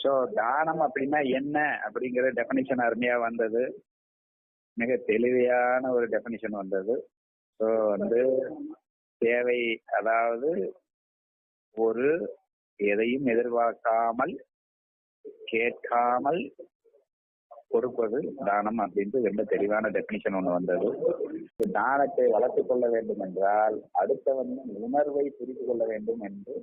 So தானம் அப்படின்னா என்ன அப்படிங்கிற டெபனிஷன் அருமையா வந்தது. மிக தெளிவையான ஒரு டெபனிஷன் வந்தது. ஸோ வந்து தேவை அதாவது ஒரு எதையும் எதிர்பார்க்காமல் கேட்காமல் கொடுப்பது தானம் அப்படின்ட்டு ரொம்ப தெளிவான டெபினிஷன் ஒன்று வந்தது. தானத்தை வளர்த்துக் கொள்ள வேண்டும் என்றால் அடுத்தவன் உணர்வை புரிந்து கொள்ள வேண்டும் என்று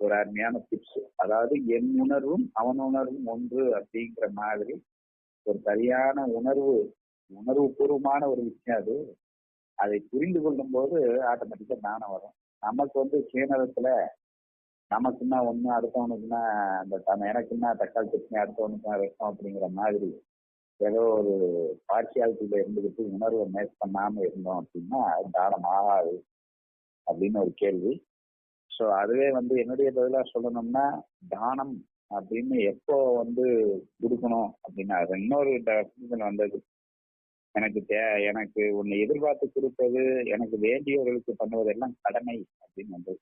ஒரு அருமையான டிப்ஸ் அதாவது என் உணர்வும் அவன் உணர்வும் ஒன்று அப்படிங்கிற மாதிரி ஒரு சரியான உணர்வு உணர்வு பூர்வமான ஒரு விஷயம் அது. அதை புரிந்து கொள்ளும் போது ஆட்டோமேட்டிக்கா தானம் வரும். நமக்கு வந்து சுயநலத்துல நமக்குன்னா ஒண்ணு அடுத்தவனுக்குன்னா அந்த எனக்குன்னா தக்காளி சட்னி அடுத்தவனுக்குன்னா வைக்கும் அப்படிங்கிற மாதிரி ஏதோ ஒரு பார்சியாலிட்டியில இருந்துகிட்டு உணர்வை மேஸ் பண்ணாம இருந்தோம் அப்படின்னா தானம் ஆகாது அப்படின்னு ஒரு கேள்வி. ஸோ அதுவே வந்து என்னுடைய பதிலா சொல்லணும்னா தானம் அப்படின்னு எப்போ வந்து கொடுக்கணும் அப்படின்னா அது இன்னொரு டெஃபினிஷன் வந்தது. எனக்கு தே எனக்கு உன்னை எதிர்பார்த்து கொடுப்பது எனக்கு வேண்டியவர்களுக்கு பண்ணுவதெல்லாம் கடமை அப்படின்னு வந்தது.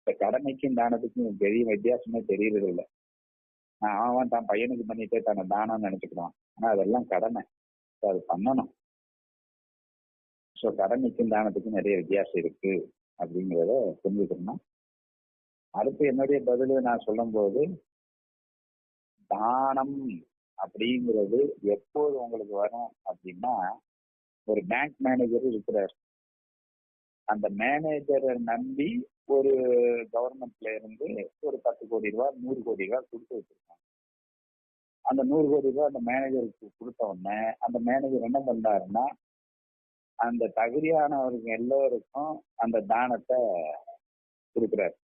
இந்த கடமைக்கும் தானத்துக்கும் பெரிய வித்தியாசமே தெரியறது இல்லை. நான் அவன் தான் பையனுக்கு பண்ணிட்டே தன்னை தானம்னு நினைச்சுக்கிறான். ஆனா அதெல்லாம் கடமை. ஸோ அது பண்ணணும். ஸோ கடமைக்கும் தானத்துக்கும் நிறைய வித்தியாசம் இருக்கு அப்படிங்கிறத புரிஞ்சுக்கணும் அடுத்து என்னுடைய பதில் நான் சொல்லும்போது தானம் அப்படிங்கிறது எப்போது உங்களுக்கு வரும் அப்படின்னா ஒரு பேங்க் மேனேஜர் இருக்கிறார். அந்த மேனேஜரை நம்பி ஒரு கவர்மெண்ட்ல இருந்து ஒரு பத்து கோடி ரூபாய் நூறு கோடி ரூபாய் கொடுத்து வச்சிருக்காங்க. அந்த நூறு கோடி ரூபாய் அந்த மேனேஜருக்கு கொடுத்த உடனே அந்த மேனேஜர் என்ன பண்றாருன்னா அந்த தகுதியானவருக்கு எல்லோருக்கும் அந்த தானத்தை கொடுக்குறாரு.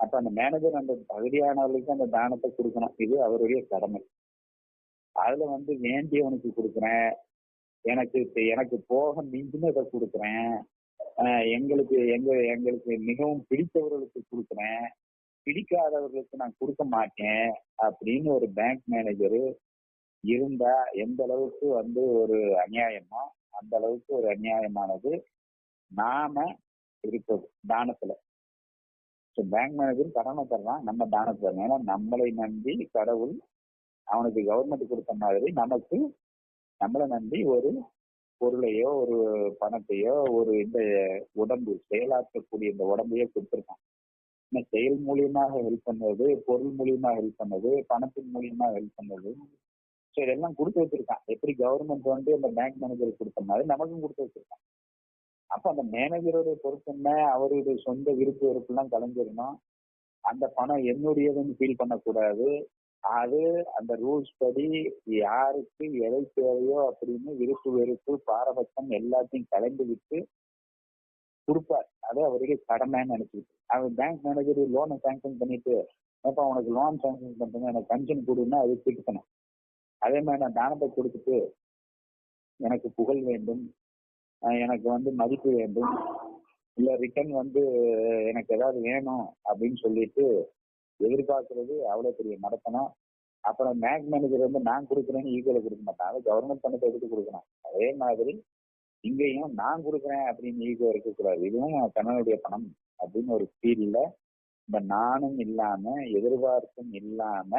அப்ப அந்த மேனேஜர் அந்த தகுதியானவர்களுக்கு அந்த தானத்தை கொடுக்கணும். இது அவருடைய கடமை. அதுல வந்து வேண்டியவனுக்கு கொடுக்குறேன். எனக்கு எனக்கு போக மிஞ்சினதை கொடுக்குறேன். எங்களுக்கு எங்க எங்களுக்கு மிகவும் பிடித்தவர்களுக்கு கொடுக்குறேன். பிடிக்காதவர்களுக்கு நான் கொடுக்க மாட்டேன் அப்படின்னு ஒரு பேங்க் மேனேஜரு இருந்தா எந்த அளவுக்கு வந்து ஒரு அநியாயமோ அந்த அளவுக்கு ஒரு அநியாயமானது நாம இருக்கிறது தானத்துல. ஸோ பேங்க் மேனேஜர் கடனை தர்றான் நம்ம தானத்தை தரணும் ஏன்னா நம்மளை நம்பி கடவுள் அவனுக்கு கவர்மெண்ட் கொடுத்த மாதிரி நமக்கு நம்மளை நம்பி ஒரு பொருளையோ ஒரு பணத்தையோ ஒரு இந்த உடம்பு செயலாற்றக்கூடிய இந்த உடம்பையோ கொடுத்துருக்கான். செயல் மூலியமாக ஹெல்ப் பண்ணது பொருள் மூலியமா ஹெல்ப் பண்ணது பணத்தின் மூலியமா ஹெல்ப் பண்ணது. ஸோ இதெல்லாம் கொடுத்து வச்சிருக்கான். எப்படி கவர்மெண்ட் வந்து அந்த பேங்க் மேனேஜருக்கு கொடுத்த மாதிரி நமக்கும் கொடுத்து வச்சிருக்கான். அப்ப அந்த மேனேஜருடைய பொறுப்பு என்ன? அவருடைய சொந்த விருப்பு வெறுப்புலாம் கலைஞ்சிடணும் அந்த பணம் என்னுடையதுன்னு ஃபீல் பண்ணக்கூடாது. அது அந்த ரூல்ஸ் படி யாருக்கு எதை தேவையோ அப்படின்னு விருப்பு வெறுப்பு பாரபட்சம் எல்லாத்தையும் கலந்து விட்டு கொடுப்பார். அது அவருடைய கடமைன்னு நினைச்சிட்டு அவர் பேங்க் மேனேஜர் லோனை சாங்ஷன் பண்ணிட்டு அப்ப அவனுக்கு லோன் சாங்ஷன் பண்றேங்க எனக்கு கன்ஷன் கொடுன்னா அது திட்டணும் அதே மாதிரி நான் தானத்தை கொடுத்துட்டு எனக்கு புகழ் வேண்டும். எனக்கு வந்து மதிப்பு வேண்டும். இல்ல ரிட்டர்ன் வந்து எனக்கு ஏதாவது வேணும் அப்படின்னு சொல்லிட்டு எதிர்பார்க்கறது அவ்வளவு பெரிய நடத்தணும் அப்புறம் பேங்க் மேனேஜர் வந்து நான் கொடுக்குறேன்னு ஈகோல கொடுக்க மாட்டேன். அது கவர்மெண்ட் பணத்தை எடுத்து கொடுக்கணும். அதே மாதிரி இங்கேயும் நான் கொடுக்குறேன் அப்படின்னு ஈகோ இருக்கக்கூடாது. இதுவும் தன்னுடைய பணம். அப்படின்னு ஒரு ஃபீல்ல இந்த நானும் இல்லாம எதிர்பார்ப்பும் இல்லாம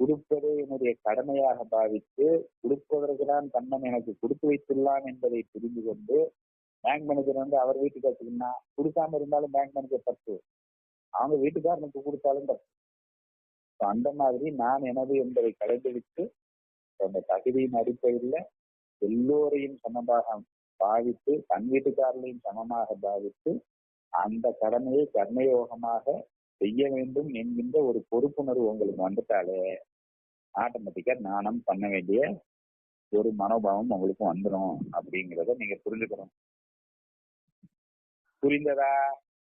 கொடுப்பதை என்னுடைய கடமையாக பாவித்து கொடுப்பதற்குதான் கண்ணன் எனக்கு கொடுத்து வைத்துள்ளான் என்பதை புரிந்து கொண்டு பேங்க் மேனேஜர் வந்து அவர் வீட்டுக்கு வச்சுக்கணும்னா கொடுக்காம இருந்தாலும் பேங்க் மேனேஜர் தப்பு. அவங்க வீட்டுக்காரனுக்கு கொடுத்தாலும் தப்பு. அந்த மாதிரி நான் எனது என்பதை கடைபிடித்து அந்த தகுதியின் அடிப்படையில் எல்லோரையும் சமமாக பாவித்து தன் வீட்டுக்காரர்களையும் சமமாக பாவித்து அந்த கடமையை கர்மயோகமாக செய்ய வேண்டும் என்கின்ற ஒரு பொறுப்புணர்வு உங்களுக்கு வந்துட்டாலே ஆட்டோமேட்டிக்கா நானும் பண்ண வேண்டிய ஒரு மனோபாவம் உங்களுக்கு வந்துடும் அப்படிங்கிறத நீங்க புரிஞ்சுக்கணும். புரிந்ததா?